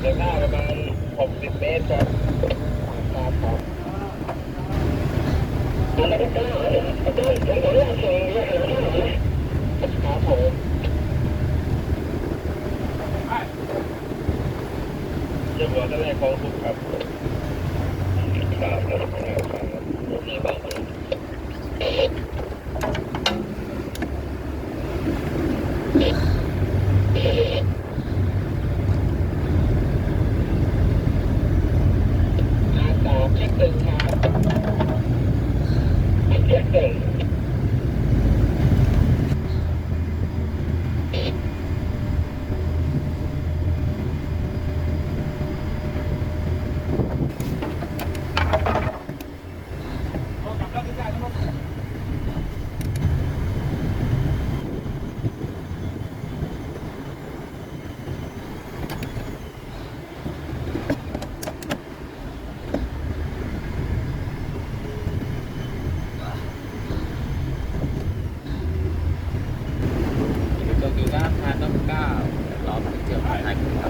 เมตรครับครับครับอะไรก็ได้อาจารย์ผมขออนุญาตส่งเรื่องอะไรที่หน่อยครับผมอย่าบอกนั่นแหละของผมครับครับ Okay. Thank.